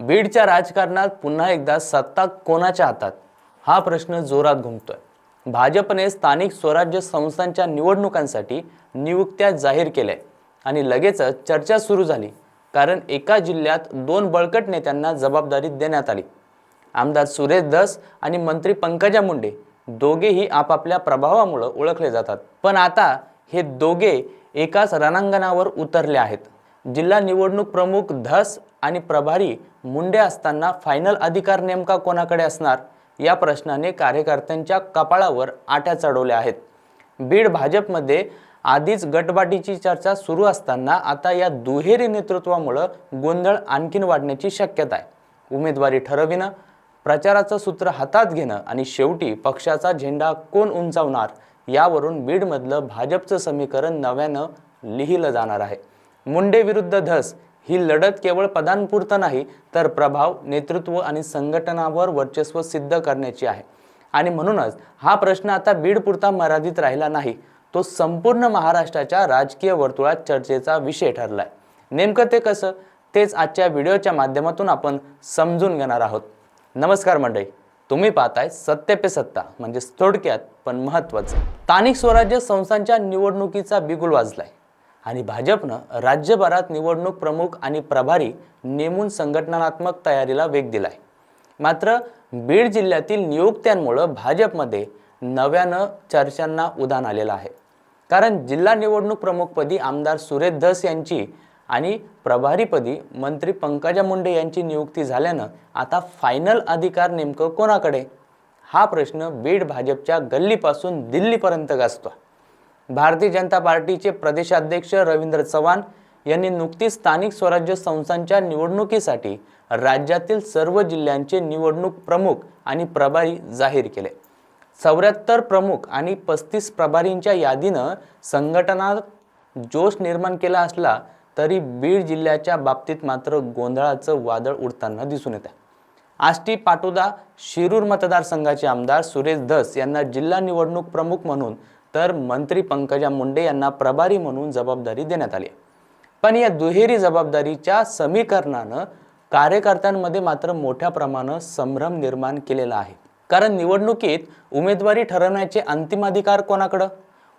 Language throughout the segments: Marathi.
बीडच्या राजकारणात पुन्हा एकदा सत्ता कोणाच्या हातात? हा प्रश्न जोरात घुमतोय. भाजपने स्थानिक स्वराज्य संस्थांच्या निवडणुकांसाठी नियुक्त्या जाहीर केल्या आणि लगेचच चर्चा सुरू झाली कारण एका जिल्ह्यात दोन बळकट नेत्यांना जबाबदारी देण्यात आली. आमदार सुरेश दस आणि मंत्री पंकजा मुंडे दोघेही आपापल्या प्रभावामुळं ओळखले जातात. पण आता हे दोघे एकाच रणांगणावर उतरले आहेत. जिल्हा निवडणूक प्रमुख धस आणि प्रभारी मुंडे असताना फायनल अधिकार नेमका कोणाकडे असणार? या प्रश्नाने कार्यकर्त्यांच्या कपाळावर आट्या चढवल्या आहेत. बीड भाजपमध्ये आधीच गटबाटीची चर्चा सुरू असताना आता या दुहेरी नेतृत्वामुळं गोंधळ आणखीन वाढण्याची शक्यता आहे. उमेदवारी ठरविणं प्रचाराचं सूत्र हातात घेणं आणि शेवटी पक्षाचा झेंडा कोण उंचावणार यावरून बीडमधलं भाजपचं समीकरण नव्यानं लिहिलं जाणार आहे. मुंडे विरुद्ध धस ही लढत केवळ पदांपुरतं नाही तर प्रभाव नेतृत्व आणि संघटनावर वर्चस्व सिद्ध करण्याची आहे. आणि म्हणूनच हा प्रश्न आता बीडपुरता मर्यादित राहिला नाही. तो संपूर्ण महाराष्ट्राच्या राजकीय वर्तुळात चर्चेचा विषय ठरलाय. नेमकं ते कसं? तेच आजच्या व्हिडिओच्या माध्यमातून आपण समजून घेणार आहोत. नमस्कार मंडळी. तुम्ही पाहताय सत्य पे सत्ता म्हणजे थोडक्यात पण महत्त्वाचं. स्थानिक स्वराज्य संस्थांच्या निवडणुकीचा बिगुल वाजलाय. आणि भाजपनं राज्यभरात निवडणूक प्रमुख आणि प्रभारी नेमून संघटनात्मक तयारीला वेग दिलाय. मात्र बीड जिल्ह्यातील नियुक्त्यांमुळं भाजपमध्ये नव्यानं चर्चांना उधाण आलेलं आहे. कारण जिल्हा निवडणूक प्रमुखपदी आमदार सुरेश धस यांची आणि प्रभारीपदी मंत्री पंकजा मुंडे यांची नियुक्ती झाल्यानं आता फायनल अधिकार नेमकं कोणाकडे? हा प्रश्न बीड भाजपच्या गल्लीपासून दिल्लीपर्यंत गाजतो भारतीय जनता पार्टीचे प्रदेशाध्यक्ष रवींद्र चव्हाण यांनी नुकतीच स्थानिक स्वराज्य संस्थांच्या निवडणुकीसाठी राज्यातील सर्व जिल्ह्यांचे निवडणूक प्रमुख आणि प्रभारी जाहीर केले. चौऱ्याहत्तर प्रमुख आणि पस्तीस प्रभारींच्या यादीनं संघटनात जोश निर्माण केला असला तरी बीड जिल्ह्याच्या बाबतीत मात्र गोंधळाचं वादळ उडताना दिसून येत आहे आष्टी पाटोदा शिरूर मतदारसंघाचे आमदार सुरेश धस यांना जिल्हा निवडणूक प्रमुख म्हणून तर मंत्री पंकजा मुंडे यांना प्रभारी म्हणून जबाबदारी देण्यात आली. पण या दुहेरी जबाबदारीच्या समीकरणानं कार्यकर्त्यांमध्ये मात्र मोठ्या प्रमाणात संभ्रम निर्माण केलेला आहे. कारण निवडणुकीत उमेदवारी ठरवण्याचे अंतिम अधिकार कोणाकडं?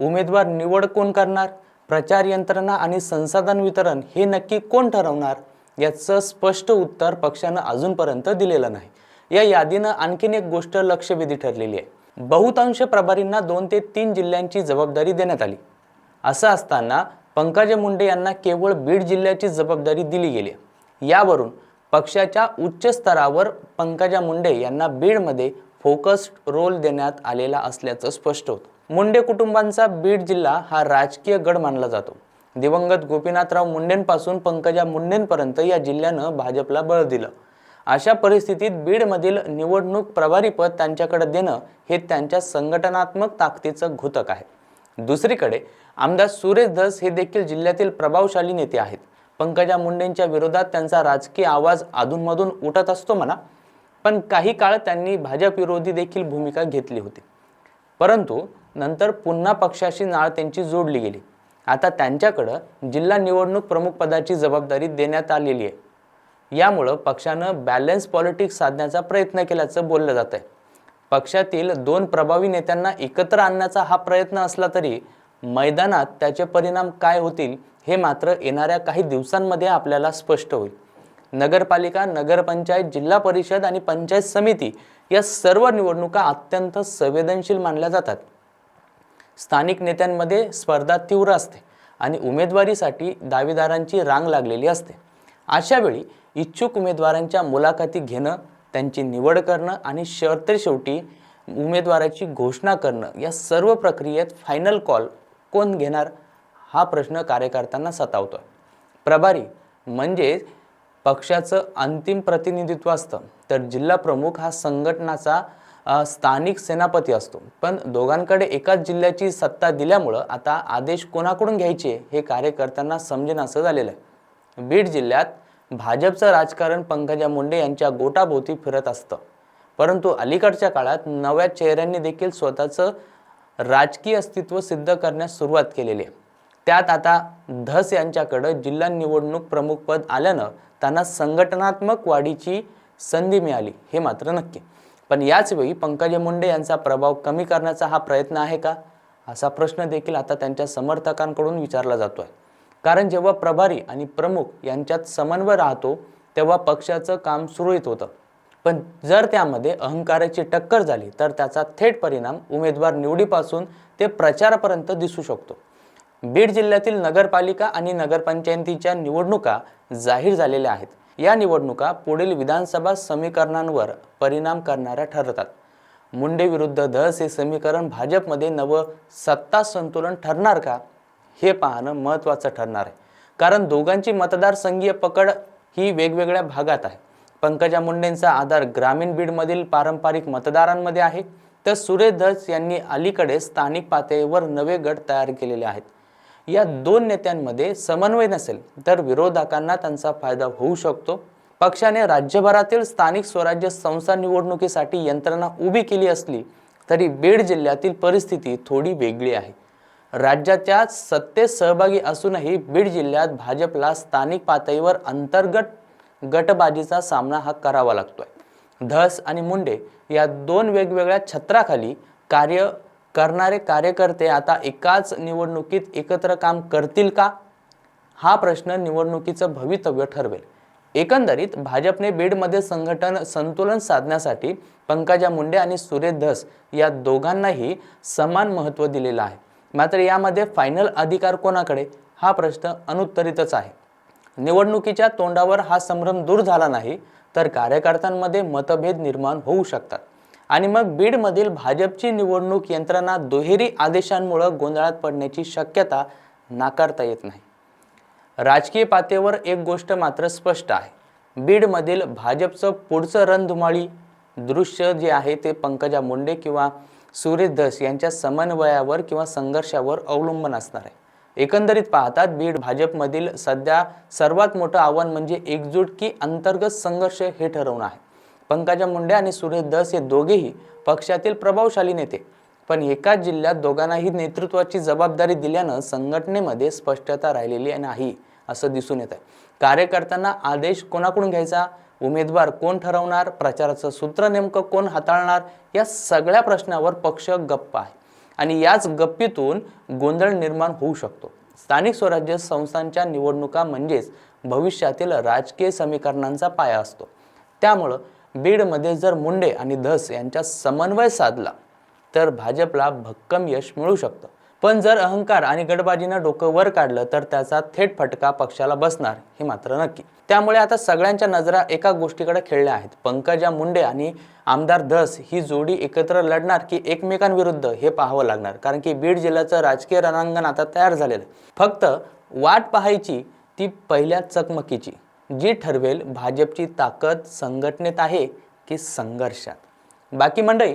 उमेदवार निवड कोण करणार? प्रचार यंत्रणा आणि संसाधन वितरण हे नक्की कोण ठरवणार? याचं स्पष्ट उत्तर पक्षानं अजूनपर्यंत दिलेलं नाही. या यादीनं आणखीन एक गोष्ट लक्षवेधी ठरलेली आहे. बहुतांश प्रभारींना दोन ते तीन जिल्ह्यांची जबाबदारी देण्यात आली. असं असताना पंकजा मुंडे यांना केवळ बीड जिल्ह्याची जबाबदारी दिली गेली. यावरून पक्षाच्या उच्च स्तरावर पंकजा मुंडे यांना बीडमध्ये फोकस्ड रोल देण्यात आलेला असल्याचं स्पष्ट होतं. मुंडे कुटुंबांचा बीड जिल्हा हा राजकीय गड मानला जातो. दिवंगत गोपीनाथराव मुंडेंपासून पंकजा मुंडेंपर्यंत या जिल्ह्यानं भाजपला बळ दिलं. अशा परिस्थितीत बीडमधील निवडणूक प्रभारीपद त्यांच्याकडे देणं हे त्यांच्या संघटनात्मक ताकदीचं घोतक आहे. दुसरीकडे आमदार सुरेश धस हे देखील जिल्ह्यातील प्रभावशाली नेते आहेत. पंकजा मुंडेंच्या विरोधात त्यांचा राजकीय आवाज अधूनमधून उठत असतो म्हणा. पण काही काळ त्यांनी भाजप विरोधी देखील भूमिका घेतली होती. परंतु नंतर पुन्हा पक्षाशी नाळ त्यांची जोडली गेली. आता त्यांच्याकडं जिल्हा निवडणूक प्रमुख पदाची जबाबदारी देण्यात आलेली आहे. यामुळं पक्षानं बॅलन्स पॉलिटिक्स साधण्याचा प्रयत्न केल्याचं बोललं जात आहे पक्षातील दोन प्रभावी नेत्यांना एकत्र आणण्याचा हा प्रयत्न असला तरी मैदानात त्याचे परिणाम काय होतील हे मात्र येणाऱ्या काही दिवसांमध्ये आपल्याला स्पष्ट होईल. नगरपालिका नगरपंचायत जिल्हा परिषद आणि पंचायत समिती या सर्व निवडणुका अत्यंत संवेदनशील मानल्या जातात. स्थानिक नेत्यांमध्ये स्पर्धा तीव्र असते आणि उमेदवारीसाठी दावेदारांची रांग लागलेली असते. अशावेळी इच्छुक उमेदवारांच्या मुलाखती घेणं त्यांची निवड करणं आणि शर्तर शेवटी उमेदवाराची घोषणा करणं या सर्व प्रक्रियेत फायनल कॉल कोण घेणार हा प्रश्न कार्यकर्त्यांना सतावतो प्रभारी म्हणजे पक्षाचं अंतिम प्रतिनिधित्व असतं. तर जिल्हा प्रमुख हा संघटनाचा स्थानिक सेनापती असतो. पण दोघांकडे एकाच जिल्ह्याची सत्ता दिल्यामुळं आता आदेश कोणाकडून घ्यायचे हे कार्यकर्त्यांना समजेनासं झालेलं आहे. बीड जिल्ह्यात भाजपचं राजकारण पंकजा मुंडे यांच्या गोटाभोवती फिरत असतं. परंतु अलीकडच्या काळात नव्या चेहऱ्यांनी देखील स्वतःचं राजकीय अस्तित्व सिद्ध करण्यास सुरुवात केलेली आहे. त्यात आता धस यांच्याकडं जिल्हा निवडणूक प्रमुख पद आल्यानं त्यांना संघटनात्मक वाढीची संधी मिळाली हे मात्र नक्की. पण याचवेळी पंकजा मुंडे यांचा प्रभाव कमी करण्याचा हा प्रयत्न आहे का? असा प्रश्न देखील आता त्यांच्या समर्थकांकडून विचारला जातो आहे कारण जेव्हा प्रभारी आणि प्रमुख यांच्यात समन्वय राहतो तेव्हा पक्षाचं काम सुरळीत होतं. पण जर त्यामध्ये अहंकाराची टक्कर झाली तर त्याचा थेट परिणाम उमेदवार निवडीपासून ते प्रचारापर्यंत दिसू शकतो. बीड जिल्ह्यातील नगरपालिका आणि नगरपंचायतीच्या निवडणुका जाहीर झालेल्या आहेत. या निवडणुका पुढील विधानसभा समीकरणांवर परिणाम करणाऱ्या ठरतात. मुंडे विरुद्ध धस हे समीकरण भाजपमध्ये नवं सत्ता संतुलन ठरणार का? हे पाहणं महत्त्वाचं ठरणार आहे. कारण दोघांची मतदारसंघीय पकड ही वेगवेगळ्या भागात आहे. पंकजा मुंडेंचा आधार ग्रामीण बीडमधील पारंपरिक मतदारांमध्ये आहे. तर सुरेश धस यांनी अलीकडे स्थानिक पातळीवर नवे गट तयार केलेले आहेत. या दोन नेत्यांमध्ये समन्वय नसेल तर विरोधकांना त्यांचा फायदा होऊ शकतो. पक्षाने राज्यभरातील स्थानिक स्वराज्य संस्था निवडणुकीसाठी यंत्रणा उभी केली असली तरी बीड जिल्ह्यातील परिस्थिती थोडी वेगळी आहे. राज्याच्या सत्तेत सहभागी असूनही बीड जिल्ह्यात भाजपला स्थानिक पातळीवर अंतर्गत गटबाजीचा सामना हा करावा लागतोय. धस आणि मुंडे या दोन वेगवेगळ्या छत्राखाली कार्य करणारे कार्यकर्ते आता एकाच निवडणुकीत एकत्र काम करतील का? हा प्रश्न निवडणुकीचं भवितव्य ठरवेल. एकंदरीत भाजपने बीडमध्ये संघटन संतुलन साधण्यासाठी पंकजा मुंडे आणि सुरेश धस या दोघांनाही समान महत्त्व दिलेलं आहे. मात्र यामध्ये फायनल अधिकार कोणाकडे? हा प्रश्न अनुत्तरितच आहे. निवडणुकीच्या तोंडावर हा संभ्रम दूर झाला नाही तर कार्यकर्त्यांमध्ये मतभेद निर्माण होऊ शकतात. आणि मग बीडमधील भाजपची निवडणूक यंत्रणा दुहेरी आदेशांमुळं गोंधळात पडण्याची शक्यता नाकारता येत नाही. राजकीय पातळीवर एक गोष्ट मात्र स्पष्ट आहे. बीडमधील भाजपचं पुढचं रणधुमाळी दृश्य जे आहे ते पंकजा मुंडे किंवा सुरेश यांच्या समन्वयावर किंवा संघर्षावर अवलंबून असणार आहे. एकंदरीत पाहतात बीड भाजपमधील सध्या सर्वात मोठं आव्हान म्हणजे एकजूट की अंतर्गत संघर्ष हे ठरवणं आहे. पंकजा मुंडे आणि सुरेश दस हे दोघेही पक्षातील प्रभावशाली नेते. पण एकाच जिल्ह्यात दोघांनाही नेतृत्वाची जबाबदारी दिल्यानं संघटनेमध्ये स्पष्टता राहिलेली नाही असं दिसून येत आहे कार्यकर्त्यांना आदेश कोणाकडून घ्यायचा? उमेदवार कोण ठरवणार प्रचाराचं सूत्र नेमकं कोण हाताळणार या सगळ्या प्रश्नावर पक्ष गप्प आहे. आणि याच गप्पीतून गोंधळ निर्माण होऊ शकतो. स्थानिक स्वराज्य संस्थांच्या निवडणुका म्हणजेच भविष्यातील राजकीय समीकरणांचा पाया असतो. त्यामुळं बीडमध्ये जर मुंडे आणि धस यांच्या समन्वय साधला तर भाजपला भक्कम यश मिळू शकतं. पण जर अहंकार आणि गटबाजीनं डोकं वर काढलं तर त्याचा थेट फटका पक्षाला बसणार हे मात्र नक्की. त्यामुळे आता सगळ्यांच्या नजरा एका गोष्टीकडे खेळल्या आहेत. पंकजा मुंडे आणि आमदार धस ही जोडी एकत्र लढणार की एकमेकांविरुद्ध हे पाहावं लागणार? कारण की बीड जिल्ह्याचं राजकीय रणांगण आता तयार झालेलं आहे. फक्त वाट पाहायची ती पहिल्या चकमकीची जी ठरवेल भाजपची ताकद संघटनेत आहे की संघर्षात. बाकी मंडळी